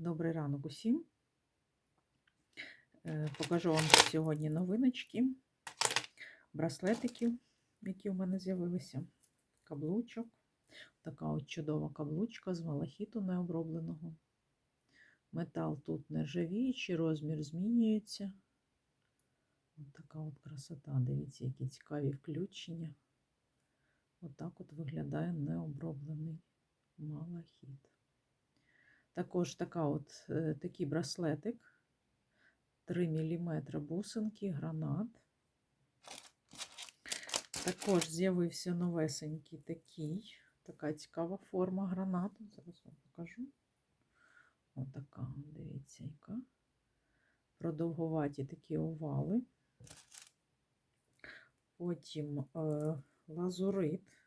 Добрий ранок усім. Е, Покажу вам сьогодні новиночки, браслетиків, які у мене з'явилися, каблучок. Така от чудова каблучка з малахіту необробленого. Метал тут нержавіючий, розмір змінюється. Ось така от красота. Дивіться, які цікаві включення. Отак от виглядає необроблений малахіт. Також така от, е, такий браслетик 3 мм бусинки, гранат. Також з'явився новесенький такий, така цікава форма гранату. Зараз вам покажу. Отака, дивіться, яка. Продовгуваті такі овали. Потім е, лазурит.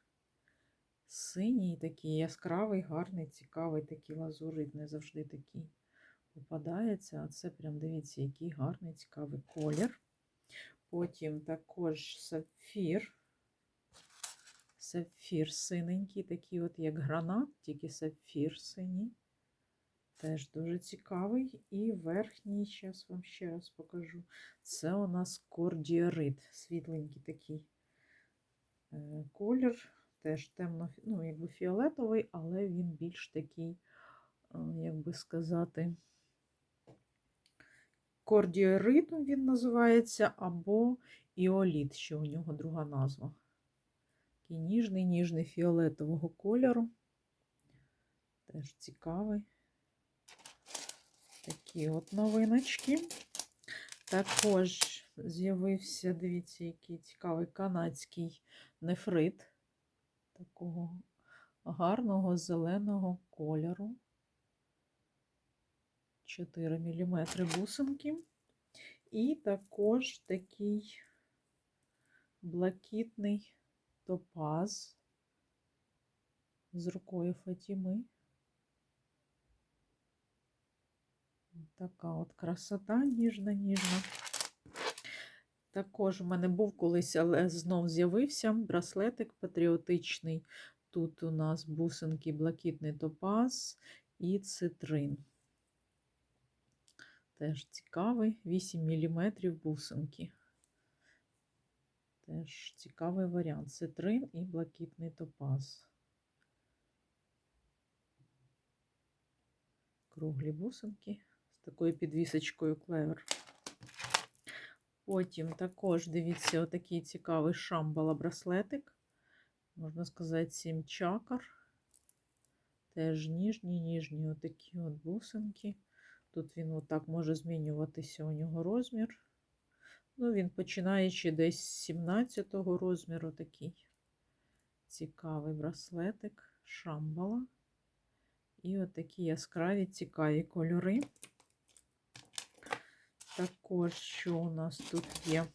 Синій такий яскравий, гарний, цікавий такий лазурит. Не завжди такий попадається. А це прям дивіться, який гарний, цікавий колір. Потім також сапфір. Сапфір синенький, такий от як гранат, тільки сапфір синій. Теж дуже цікавий. І верхній, зараз вам ще раз покажу. Це у нас кордіорит, світленький такий е, колір. Теж темно, ну, якби фіолетовий, але він більш такий, як би сказати, кордіорит він називається, або іоліт, що у нього друга назва. Такий ніжний, ніжний фіолетового кольору. Теж цікавий. Такі от новиночки. Також з'явився, дивіться, який цікавий канадський нефрит такого гарного зеленого кольору. 4 мм бусинки. І також такий блакитний топаз з рукою Фатіми. Така от красота ніжна, ніжна. Також в мене був колись, але знов з'явився браслетик патріотичний. Тут у нас бусинки блакитний топаз і цитрин. Теж цікавий, 8 мм бусинки. Теж цікавий варіант. Цитрин і блакитний топаз. Круглі бусинки з такою підвісочкою клевер. Потім також, дивіться, отакий цікавий шамбала браслетик. Можна сказати, 7 чакр. Теж ніжні, ніжні отакі от бусинки. Тут він отак може змінюватися у нього розмір. Ну, він починаючи десь з 17-го розміру такий цікавий браслетик, шамбала. І отакі яскраві, цікаві кольори. Також, що у нас тут є,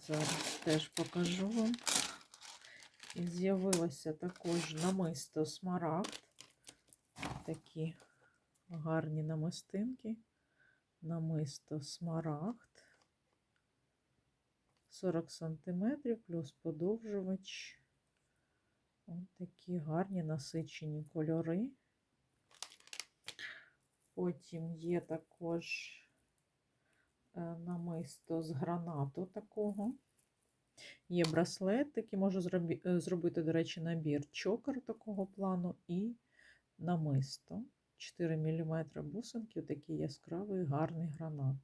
зараз теж покажу вам. І з'явилося також намисто смарагд. Такі гарні намистинки. Намисто смарагд. 40 см плюс подовжувач. Ось такі гарні насичені кольори. Потім є також е, намисто з гранату такого. Є браслет, який можу зробити, до речі, набір чокер такого плану і намисто. 4 мм бусинки, такий яскравий гарний гранат.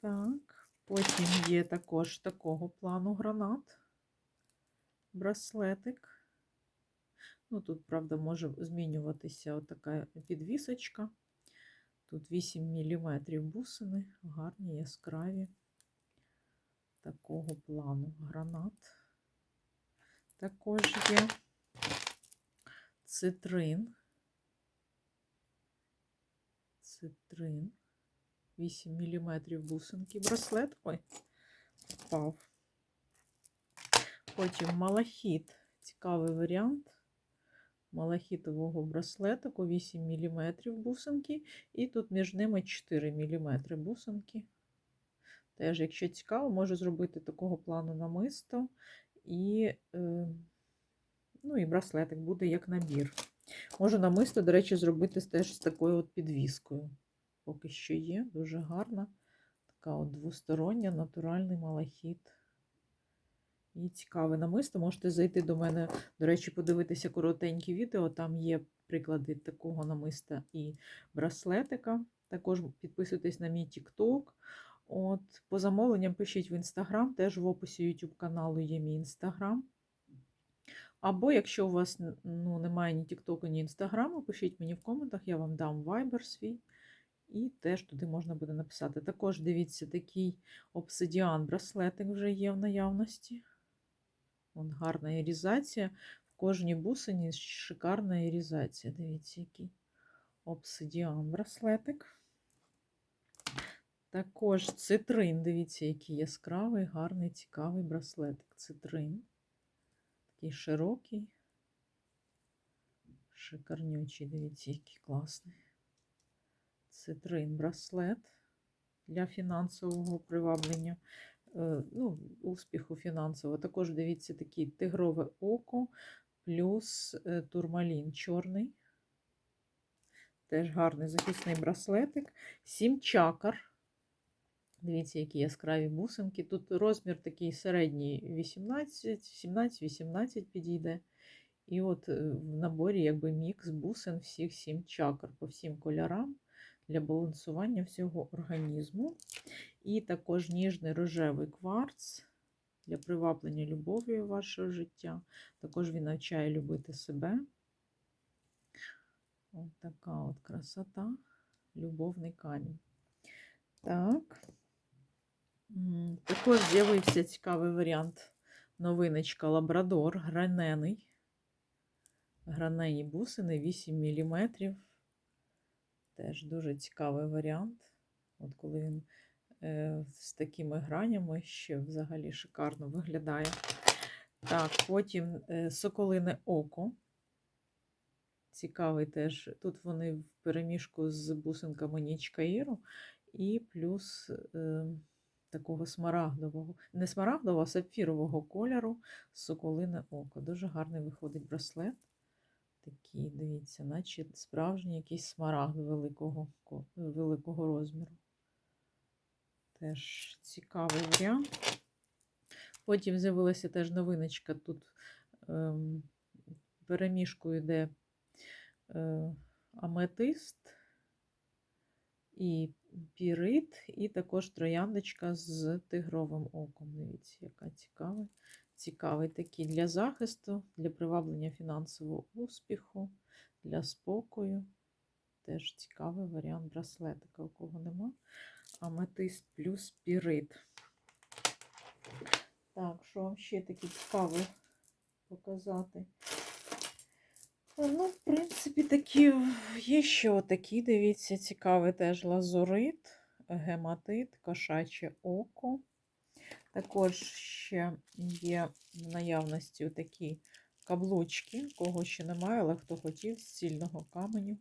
Так, потім є також такого плану гранат, браслетик. Ну, Тут, правда, може змінюватися така підвісочка. Тут 8 мм бусини, гарні, яскраві такого плану гранат. Також є цитрин. Цитрин. 8 мм бусинки. Браслет. Ой, впав. Потім малахіт. Цікавий варіант малахітового браслетику 8 мм бусинки, і тут між ними 4 мм бусинки. Теж, якщо цікаво, можу зробити такого плану намисто, і, е, ну, і браслетик буде як набір. Можу намисто, до речі, зробити теж з такою от підвіскою. Поки що є, дуже гарна. Така от двостороння, натуральний малахіт. І цікаве намисто. Можете зайти до мене, до речі, подивитися коротенькі відео. Там є приклади такого намиста і браслетика. Також підписуйтесь на мій TikTok. От, По замовленням пишіть в Instagram, теж в описі YouTube каналу є мій Instagram. Або якщо у вас ну, немає ні TikTok, ні Instagram, пишіть мені в коментах, я вам дам Viber свій. І теж туди можна буде написати. Також дивіться, такий обсидіан браслетик вже є в наявності. Вон гарна ірізація. В кожній бусині шикарна ірізація. Дивіться, який обсидіан браслетик. Також цитрин, дивіться, який яскравий, гарний, цікавий браслетик. Цитрин. Такий широкий, шикарнючий, дивіться, який класний. Цитрин браслет для фінансового приваблення, ну, успіху фінансового. Також дивіться такий тигрове око плюс е, турмалін чорний. Теж гарний захисний браслетик. Сім чакр. Дивіться, які яскраві бусинки. Тут розмір такий середній 18, 17-18 підійде. І от е, в наборі якби мікс бусин всіх сім чакр по всім кольорам для балансування всього організму. І також ніжний рожевий кварц для приваблення любові в ваше життя. Також він навчає любити себе. Ось така от красота, любовний камінь. Так. Також з'явився цікавий варіант новиночка Лабрадор, гранений. Гранені бусини 8 мм. Теж дуже цікавий варіант. От коли він е, з такими гранями ще взагалі шикарно виглядає. Так, потім е, соколине око. Цікавий теж. Тут вони в переміжку з бусинками Нічкаїру і плюс. Е, такого смарагдового, не смарагдового, а сапфірового кольору соколине око. Дуже гарний виходить браслет. Такий, дивіться, наче справжній якийсь смарагд великого, великого розміру. Теж цікавий варіант. Потім з'явилася теж новиночка. Тут ем, перемішку йде е, аметист і пірит, і також трояндочка з тигровим оком. Дивіться, яка цікава. Цікавий такий для захисту, для приваблення фінансового успіху, для спокою. Теж цікавий варіант браслетика, у кого нема. Аметист плюс пірит. Так, що вам ще таке цікаве показати? Ну, в принципі, такі є ще отакі, дивіться, цікавий теж лазурит, гематит, кошаче око. Також ще є в наявності такі каблучки, кого ще немає, але хто хотів з цільного каменю.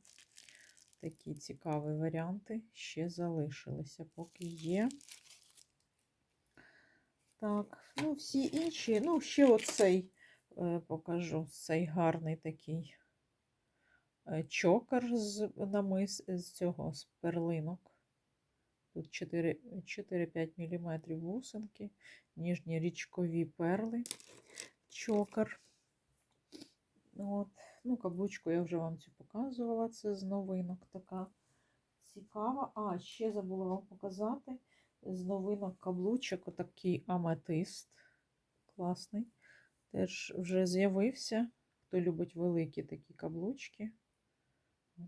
Такі цікаві варіанти ще залишилися, поки є. Так, ну, всі інші, ну, ще оцей е, покажу, цей гарний такий Е, чокер з намис з цього з перлинок. Тут 4-5 мм бусинки, ніжні річкові перли, чокер. От. Ну, Каблучку я вже вам цю показувала, це з новинок така цікава. А, ще забула вам показати з новинок каблучок отакий аметист. Класний. Теж вже з'явився. Хто любить великі такі каблучки.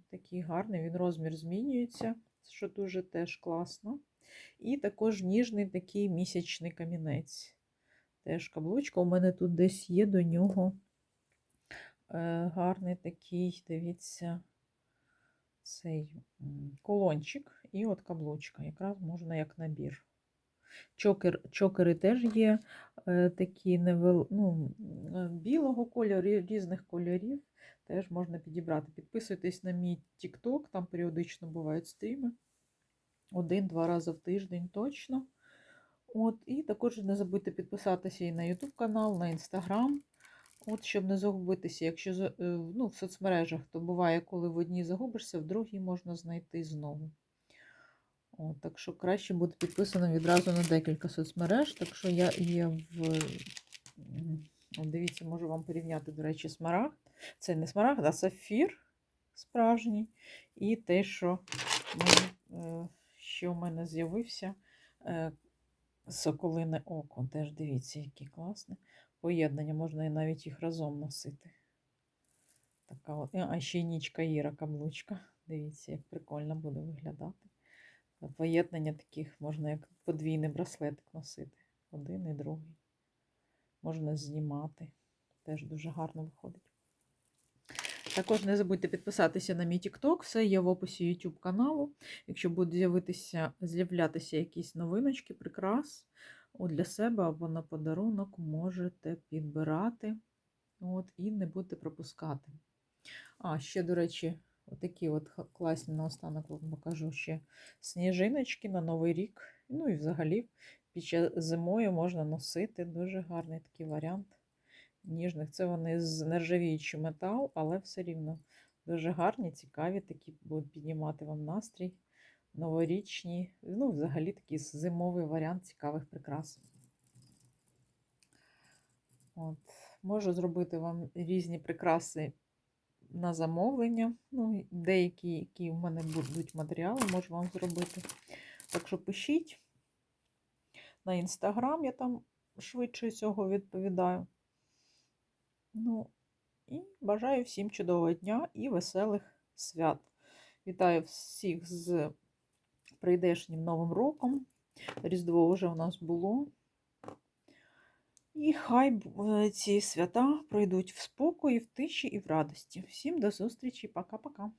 Такий гарний, він розмір змінюється, що дуже теж класно. І також ніжний такий місячний камінець. Теж каблучка. У мене тут десь є до нього е, гарний такий, дивіться, цей колончик і от каблучка. Якраз можна як набір. Чокер, Чокери теж є е, такі невел... ну, е, білого кольору, різних кольорів теж можна підібрати. Підписуйтесь на мій TikTok, там періодично бувають стріми. Один-два рази в тиждень точно. От, І також не забудьте підписатися і на YouTube канал, на Instagram. От, щоб не загубитися, якщо е, ну, в соцмережах, то буває, коли в одній загубишся, в другій можна знайти знову. От, так що краще бути підписаним відразу на декілька соцмереж. Так що я є в. дивіться, можу вам порівняти, до речі, смарагд. Це не смарагд, а сафір справжній. І те, що, е, що в мене з'явився е, соколине око. Теж дивіться, яке класне поєднання, можна і навіть їх разом носити. Така от. А ще й нічка Іра каблучка. Дивіться, як прикольно буде виглядати. Поєднання таких можна як подвійний браслетик носити. Один і другий. Можна знімати. Теж дуже гарно виходить. Також не забудьте підписатися на мій TikTok, все є в описі YouTube каналу. Якщо будуть з'явитися, з'являтися якісь новиночки, прикрас для себе або на подарунок, можете підбирати от, і не будете пропускати. А, ще, до речі, отакі от класні наостанок вам покажу ще сніжиночки на Новий рік. Ну і взагалі під час зимою можна носити. Дуже гарний такий варіант ніжних. Це вони з нержавіючий метал, але все рівно дуже гарні, цікаві, такі будуть піднімати вам настрій. Новорічні, ну, взагалі такий зимовий варіант цікавих прикрас. От. Можу зробити вам різні прикраси на замовлення. Ну, деякі, які в мене будуть матеріали, можу вам зробити. Так що пишіть на інстаграм, я там швидше цього відповідаю. Ну, і бажаю всім чудового дня і веселих свят. Вітаю всіх з прийдешнім Новим роком. Різдво вже у нас було. І хай ці свята пройдуть в спокої, в тиші і в радості. Всім до зустрічі. Пока-пока.